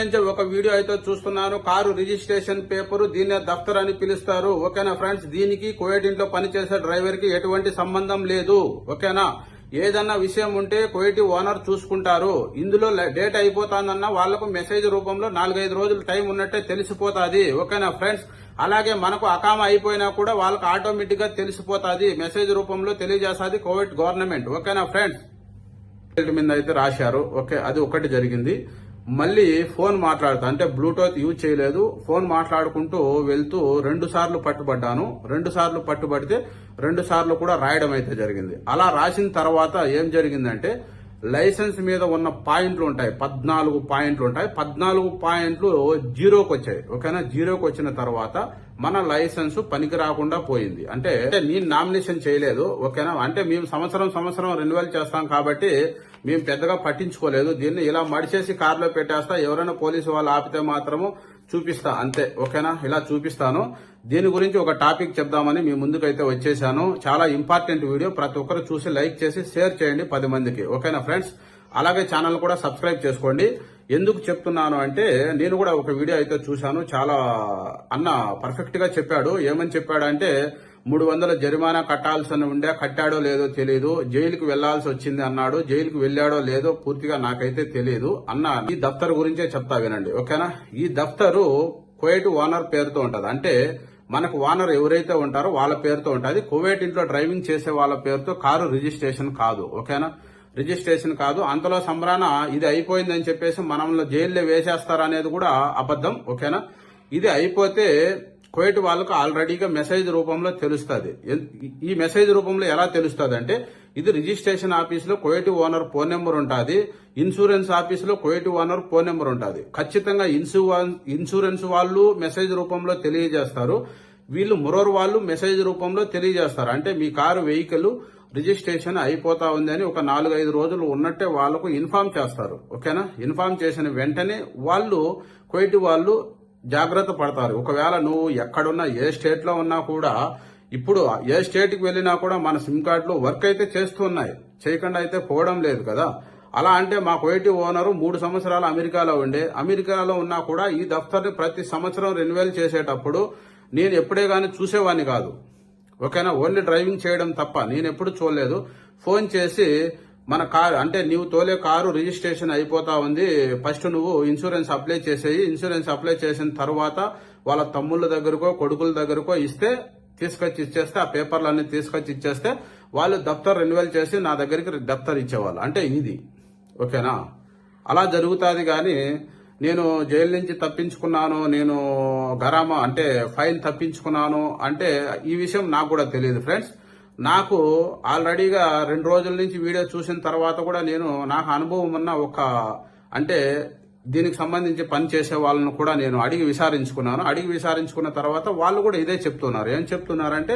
నుంచి ఒక వీడియో అయితే చూస్తున్నాను కారు రిజిస్ట్రేషన్ పేపర్ దీన్నే దఫ్తర్ అని పిలుస్తారు. ఓకేనా ఫ్రెండ్స్? దీనికి కోయట్ ఇంట్లో పనిచేసే డ్రైవర్కి ఎటువంటి సంబంధం లేదు. ఓకేనా? ఏదన్నా విషయం ఉంటే కోయటి ఓనర్ చూసుకుంటారు. ఇందులో డేట్ అయిపోతానన్న వాళ్ళకు మెసేజ్ రూపంలో నాలుగైదు రోజులు టైం ఉన్నట్టే తెలిసిపోతాది. ఓకేనా ఫ్రెండ్స్? అలాగే మనకు అకామ అయిపోయినా కూడా వాళ్ళకు ఆటోమేటిక్గా తెలిసిపోతాది. మెసేజ్ రూపంలో తెలియజేస్తుంది కోవిడ్ గవర్నమెంట్. ఓకేనా ఫ్రెండ్స్? మీద అయితే రాశారు. ఓకే అది ఒకటి జరిగింది. మళ్ళీ ఫోన్ మాట్లాడుతా. అంటే బ్లూటూత్ యూజ్ చేయలేదు. ఫోన్ మాట్లాడుకుంటూ వెళ్తూ రెండు సార్లు పట్టుబడ్డాను. రెండు సార్లు పట్టుబడితే రెండు సార్లు కూడా రాయడం అయితే జరిగింది. అలా రాసిన తర్వాత ఏం జరిగిందంటే లైసెన్స్ మీద ఉన్న పాయింట్లు ఉంటాయి. పద్నాలుగు పాయింట్లు ఉంటాయి. పద్నాలుగు పాయింట్లు జీరోకి వచ్చాయి. ఓకేనా? జీరోకి వచ్చిన తర్వాత మన లైసెన్స్ పనికి రాకుండా పోయింది. అంటే నేను నామినేషన్ చేయలేదు. ఓకేనా? అంటే మేము సంవత్సరం సంవత్సరం రెన్యువల్ చేస్తాం కాబట్టి మేము పెద్దగా పట్టించుకోలేదు. దీన్ని ఇలా మడిచేసి కారులో పెట్టేస్తా ఎవరైనా పోలీసు వాళ్ళు ఆపితే మాత్రము చూపిస్తా అంతే. ఓకేనా? ఇలా చూపిస్తాను. దీని గురించి ఒక టాపిక్ చెప్దామని మీ ముందుకైతే వచ్చేసాను. చాలా ఇంపార్టెంట్ వీడియో. ప్రతి ఒక్కరు చూసి లైక్ చేసి షేర్ చేయండి పది మందికి. ఓకేనా ఫ్రెండ్స్? అలాగే ఛానల్ కూడా సబ్స్క్రైబ్ చేసుకోండి. ఎందుకు చెప్తున్నాను అంటే నేను కూడా ఒక వీడియో అయితే చూశాను. చాలా అన్న పర్ఫెక్ట్గా చెప్పాడు. ఏమని చెప్పాడంటే మూడు వందల జరిమానా కట్టాల్సి ఉండే కట్టాడో లేదో తెలియదు జైలుకు వెళ్ళాల్సి వచ్చింది అన్నాడు. జైలుకు వెళ్ళాడో లేదో పూర్తిగా నాకైతే తెలియదు అన్న. ఈ దఫ్తర్ గురించే చెప్తా వినండి ఓకేనా? ఈ దఫ్తరు కోయట్ ఓనర్ పేరుతో ఉంటది. అంటే మనకు ఓనర్ ఎవరైతే ఉంటారో వాళ్ళ పేరుతో ఉంటుంది. కువైట్ ఇంట్లో డ్రైవింగ్ చేసే వాళ్ళ పేరుతో కారు రిజిస్ట్రేషన్ కాదు ఓకేనా? రిజిస్ట్రేషన్ కాదు. అంతలో సంబరాన ఇది అయిపోయిందని చెప్పేసి మనల్ని జైల్లో వేసేస్తారనేది కూడా అబద్ధం ఓకేనా? ఇది అయిపోతే కోయట్ వాళ్ళకు ఆల్రెడీగా మెసేజ్ రూపంలో తెలుస్తుంది. ఈ మెసేజ్ రూపంలో ఎలా తెలుస్తుంది అంటే ఇది రిజిస్ట్రేషన్ ఆఫీస్లో కోయటి ఓనర్ ఫోన్ నెంబర్ ఉంటుంది ఇన్సూరెన్స్ ఆఫీస్లో కోయటి ఓనర్ ఫోన్ నెంబర్ ఉంటుంది. ఖచ్చితంగా ఇన్సూరెన్స్ ఇన్సూరెన్స్ వాళ్ళు మెసేజ్ రూపంలో తెలియజేస్తారు. వీళ్ళు మురోర్ వాళ్ళు మెసేజ్ రూపంలో తెలియజేస్తారు. అంటే మీ కారు వెహికల్ రిజిస్ట్రేషన్ అయిపోతా ఉంది అని ఒక నాలుగైదు రోజులు ఉన్నట్టే వాళ్ళకు ఇన్ఫార్మ్ చేస్తారు. ఓకేనా? ఇన్ఫార్మ్ చేసిన వెంటనే వాళ్ళు కోయిటి వాళ్ళు జాగ్రత్త పడతారు. ఒకవేళ నువ్వు ఎక్కడున్నా ఏ స్టేట్లో ఉన్నా కూడా ఇప్పుడు ఏ స్టేట్కి వెళ్ళినా కూడా మన సిమ్ కార్డులు వర్క్ అయితే చేస్తున్నాయి చేయకుండా అయితే పోవడం లేదు కదా. అలా అంటే మా కోయిటి ఓనరు మూడు సంవత్సరాలు అమెరికాలో ఉండే. అమెరికాలో ఉన్నా కూడా ఈ దఫ్తర్ని ప్రతి సంవత్సరం రెన్యువల్ చేసేటప్పుడు నేను ఎప్పుడే కానీ చూసేవాడిని కాదు. ఓకేనా? ఓన్లీ డ్రైవింగ్ చేయడం తప్ప. నేను ఎప్పుడు చూడలేదు. ఫోన్ చేసి మన కారు అంటే నీవు తోలే కారు రిజిస్ట్రేషన్ అయిపోతా ఉంది. ఫస్ట్ నువ్వు ఇన్సూరెన్స్ అప్లై చేసేయి. ఇన్సూరెన్స్ అప్లై చేసిన తర్వాత వాళ్ళ తమ్ముళ్ళ దగ్గరకో కొడుకుల దగ్గరకో ఇస్తే తీసుకొచ్చి ఇచ్చేస్తే ఆ పేపర్లన్నీ తీసుకొచ్చి ఇచ్చేస్తే వాళ్ళు దఫ్తర్ రెన్యువల్ చేసి నా దగ్గరికి దఫ్తర్ ఇచ్చేవాళ్ళు. అంటే ఇది. ఓకేనా? అలా జరుగుతుంది కానీ నేను జైలు నుంచి తప్పించుకున్నాను నేను గరామా అంటే ఫైన్ తప్పించుకున్నాను అంటే ఈ విషయం నాకు కూడా తెలియదు ఫ్రెండ్స్. నాకు ఆల్రెడీగా రెండు రోజుల నుంచి వీడియో చూసిన తర్వాత కూడా నేను నాకు అనుభవం ఉన్న ఒక అంటే దీనికి సంబంధించి పని చేసే వాళ్ళను కూడా నేను అడిగి విచారించుకున్నాను. అడిగి విచారించుకున్న తర్వాత వాళ్ళు కూడా ఇదే చెప్తున్నారు. ఏం చెప్తున్నారంటే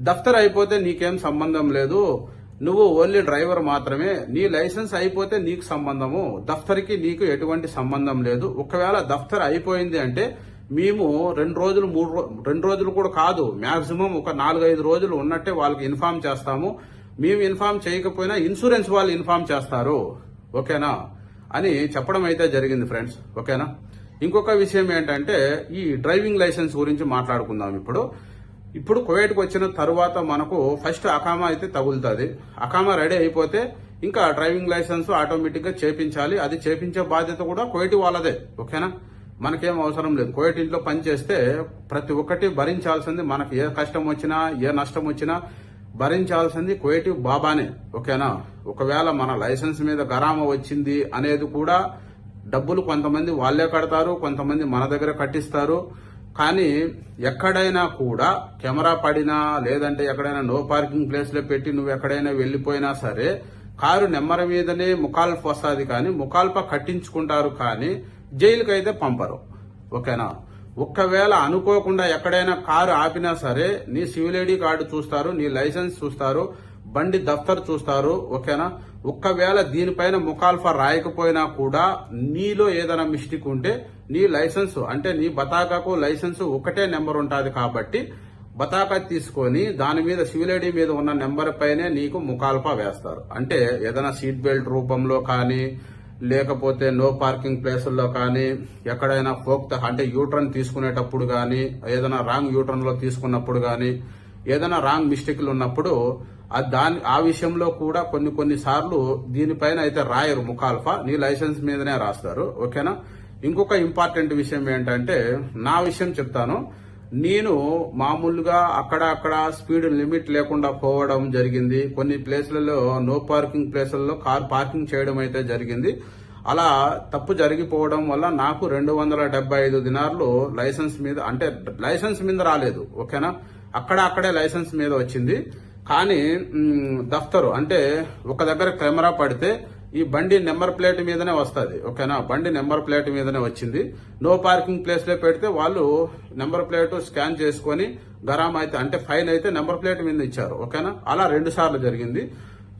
దఫ్తర్ అయిపోతే నీకేం సంబంధం లేదు. నువ్వు ఓన్లీ డ్రైవర్ మాత్రమే. నీ లైసెన్స్ అయిపోతే నీకు సంబంధము. దఫ్తర్కి నీకు ఎటువంటి సంబంధం లేదు. ఒకవేళ దఫ్తర్ అయిపోయింది అంటే మేము రెండు రోజులు మూడు రెండు రోజులు కూడా కాదు. మ్యాక్సిమం ఒక నాలుగైదు రోజులు ఉన్నట్టే వాళ్ళకి ఇన్ఫార్మ్ చేస్తాము. మేము ఇన్ఫార్మ్ చేయకపోయినా ఇన్సూరెన్స్ వాళ్ళు ఇన్ఫార్మ్ చేస్తారు. ఓకేనా? అని చెప్పడం అయితే జరిగింది ఫ్రెండ్స్. ఓకేనా? ఇంకొక విషయం ఏంటంటే ఈ డ్రైవింగ్ లైసెన్స్ గురించి మాట్లాడుకుందాం ఇప్పుడు. ఇప్పుడు కువైట్కి వచ్చిన తర్వాత మనకు ఫస్ట్ అకామా అయితే తగులుతుంది. అకామా రెడీ అయిపోతే ఇంకా డ్రైవింగ్ లైసెన్స్ ఆటోమేటిక్గా చేపించాలి. అది చేపించే బాధ్యత కూడా కోయటి వాళ్ళదే. ఓకేనా? మనకేం అవసరం లేదు. కోయటి ఇంట్లో పని చేస్తే ప్రతి ఒక్కటి భరించాల్సింది మనకి ఏ కష్టం వచ్చినా ఏ నష్టం వచ్చినా భరించాల్సింది కోయటి బాబానే ఓకేనా? ఒకవేళ మన లైసెన్స్ మీద గరామ వచ్చింది అనేది కూడా డబ్బులు కొంతమంది వాళ్ళే కడతారు కొంతమంది మన దగ్గర కట్టిస్తారు. కానీ ఎక్కడైనా కూడా కెమెరా పడినా లేదంటే ఎక్కడైనా నో పార్కింగ్ ప్లేస్లో పెట్టి నువ్వు ఎక్కడైనా వెళ్ళిపోయినా సరే కారు నెమ్మర మీదనే ముఖాల్ఫ వస్తుంది కానీ ముఖాల్ప కట్టించుకుంటారు కానీ జైలుకి అయితే పంపరు. ఓకేనా? ఒక్కవేళ అనుకోకుండా ఎక్కడైనా కారు ఆపినా సరే నీ సివిల్ ఐడి కార్డు చూస్తారు నీ లైసెన్స్ చూస్తారు బండి దఫ్తర్ చూస్తారు ఓకేనా? ఒక్కవేళ దీనిపైన ముఖాల్ఫా రాయకపోయినా కూడా నీలో ఏదైనా మిస్టేక్ ఉంటే నీ లైసెన్స్ అంటే నీ బతాకాకు లైసెన్స్ ఒకటే నెంబర్ ఉంటుంది కాబట్టి బతాకా తీసుకొని దాని మీద సివిల్ ఐడి మీద ఉన్న నెంబర్ పైనే నీకు ముఖాల్ఫా వేస్తారు. అంటే ఏదైనా సీట్ బెల్ట్ రూపంలో కానీ లేకపోతే నో పార్కింగ్ ప్లేసుల్లో కానీ ఎక్కడైనా ఫోక్త అంటే యూటర్న్ తీసుకునేటప్పుడు కానీ ఏదైనా రాంగ్ యూట్రన్లో తీసుకున్నప్పుడు కానీ ఏదైనా రాంగ్ మిస్టేక్లు ఉన్నప్పుడు దాని ఆ విషయంలో కూడా కొన్ని కొన్ని సార్లు దీనిపైన అయితే రాయరు ముఖాల్ఫా నీ లైసెన్స్ మీదనే రాస్తారు ఓకేనా? ఇంకొక ఇంపార్టెంట్ విషయం ఏంటంటే నా విషయం చెప్తాను. నేను మామూలుగా అక్కడ అక్కడ స్పీడ్ లిమిట్ లేకుండా పోవడం జరిగింది. కొన్ని ప్లేస్లలో నో పార్కింగ్ ప్లేస్లలో కార్ పార్కింగ్ చేయడం అయితే జరిగింది. అలా తప్పు జరిగిపోవడం వల్ల నాకు రెండు వందల డెబ్బై ఐదు దినార్లు లైసెన్స్ మీద అంటే లైసెన్స్ మీద రాలేదు ఓకేనా? అక్కడ అక్కడే లైసెన్స్ మీద వచ్చింది. కానీ దఫ్తరు అంటే ఒక దగ్గర కెమెరా పడితే ఈ బండి నెంబర్ ప్లేట్ మీదనే వస్తుంది ఓకేనా? బండి నెంబర్ ప్లేట్ మీదనే వచ్చింది. నో పార్కింగ్ ప్లేస్లో పెడితే వాళ్ళు నెంబర్ ప్లేట్ స్కాన్ చేసుకొని గరామ్ అయితే అంటే ఫైన్ అయితే నెంబర్ ప్లేట్ మీద ఇచ్చారు ఓకేనా? అలా రెండు సార్లు జరిగింది.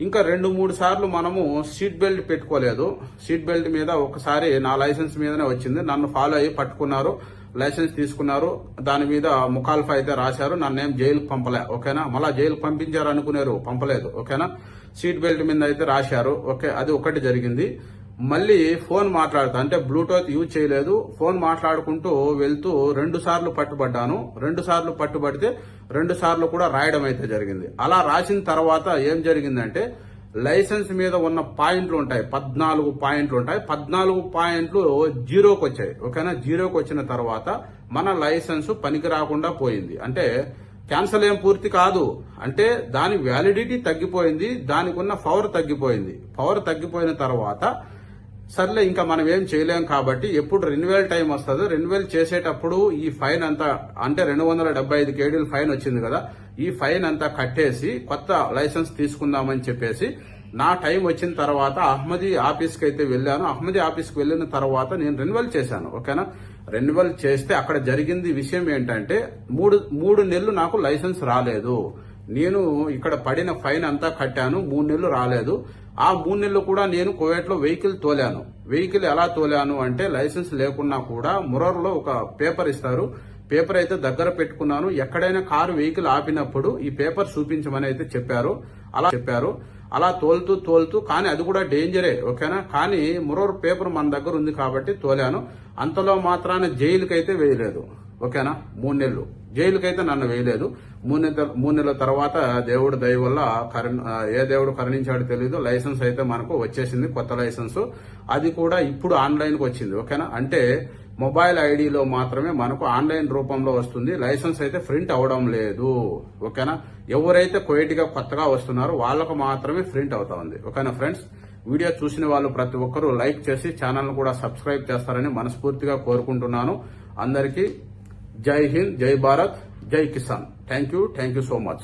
ఇంకా రెండు మూడు సార్లు మనము సీట్ బెల్ట్ పెట్టుకోలేదు. సీట్ బెల్ట్ మీద ఒకసారి నా లైసెన్స్ మీదనే వచ్చింది. నన్ను ఫాలో అయ్యి పట్టుకున్నారు. లైసెన్స్ తీసుకున్నారు. దాని మీద ముఖాల్ఫా అయితే రాశారు. నన్నేం జైలుకు పంపలే ఓకేనా? మళ్ళీ జైలుకు పంపించారు అనుకునేరు పంపలేదు ఓకేనా? సీట్ బెల్ట్ మీద అయితే రాశారు. ఓకే అది ఒకటి జరిగింది. మళ్ళీ ఫోన్ మాట్లాడుతా అంటే బ్లూటూత్ యూజ్ చేయలేదు. ఫోన్ మాట్లాడుకుంటూ వెళ్తూ రెండు సార్లు పట్టుబడ్డాను. రెండు సార్లు పట్టుబడితే రెండు సార్లు కూడా రాయడం అయితే జరిగింది. అలా రాసిన తర్వాత ఏం జరిగిందంటే లైసెన్స్ మీద ఉన్న పాయింట్లు ఉంటాయి. పద్నాలుగు పాయింట్లు ఉంటాయి. పద్నాలుగు పాయింట్లు జీరోకి వచ్చాయి. ఓకేనా? జీరోకి వచ్చిన తర్వాత మన లైసెన్స్ పనికి రాకుండా పోయింది. అంటే క్యాన్సల్ ఏం పూర్తి కాదు. అంటే దాని వ్యాలిడిటీ తగ్గిపోయింది. దానికి ఉన్న పవర్ తగ్గిపోయింది. పవర్ తగ్గిపోయిన తర్వాత సర్లే ఇంకా మనం ఏం చేయలేం కాబట్టి ఎప్పుడు రెన్యువల్ టైం వస్తుందో రెన్యువల్ చేసేటప్పుడు ఈ ఫైన్ అంతా అంటే రెండు వందల డెబ్బై ఐదు కేడీలు ఫైన్ వచ్చింది కదా ఈ ఫైన్ అంతా కట్టేసి కొత్త లైసెన్స్ తీసుకుందామని చెప్పేసి నా టైం వచ్చిన తర్వాత అహ్మదీ ఆఫీస్కి అయితే వెళ్ళాను. అహ్మదీ ఆఫీస్కి వెళ్ళిన తర్వాత నేను రెన్యువల్ చేశాను ఓకేనా? రెన్యువల్ చేస్తే అక్కడ జరిగింది విషయం ఏంటంటే మూడు మూడు నెలలు నాకు లైసెన్స్ రాలేదు. నేను ఇక్కడ పడిన ఫైన్ అంతా కట్టాను మూడు నెలలు రాలేదు. ఆ మూడు నెలలు కూడా నేను కువైట్ వెహికల్ తోలాను. వెహికల్ ఎలా తోలాను అంటే లైసెన్స్ లేకున్నా కూడా మురర్లో ఒక పేపర్ ఇస్తారు. పేపర్ అయితే దగ్గర పెట్టుకున్నాను. ఎక్కడైనా కారు వెహికల్ ఆపినప్పుడు ఈ పేపర్ చూపించమని అయితే చెప్పారు. అలా చెప్పారు. అలా తోలుతూ తోలుతూ కానీ అది కూడా డేంజరే ఓకేనా? కానీ మురర్ పేపర్ మన దగ్గర ఉంది కాబట్టి తోలాను. అంతలో మాత్రాన జైలుకైతే వేయలేదు. ఓకేనా? మూడు నెలలు. జైలుకైతే నన్ను వేయలేదు. మూడు నెలల మూడు నెలల తర్వాత దేవుడు దయ వల్ల కరుణ ఏ దేవుడు కరణించాడో తెలియదు లైసెన్స్ అయితే మనకు వచ్చేసింది కొత్త లైసెన్స్. అది కూడా ఇప్పుడు ఆన్లైన్కి వచ్చింది ఓకేనా? అంటే మొబైల్ ఐడిలో మాత్రమే మనకు ఆన్లైన్ రూపంలో వస్తుంది. లైసెన్స్ అయితే ప్రింట్ అవడం లేదు ఓకేనా? ఎవరైతే క్వైట్గా కొత్తగా వస్తున్నారో వాళ్ళకు మాత్రమే ప్రింట్ అవుతా ఉంది ఓకేనా ఫ్రెండ్స్? వీడియో చూసిన వాళ్ళు ప్రతి ఒక్కరూ లైక్ చేసి ఛానల్ కూడా సబ్స్క్రైబ్ చేస్తారని మనస్ఫూర్తిగా కోరుకుంటున్నాను. అందరికీ जय हिंद जय भारत जय किसान। Thank you thank you so much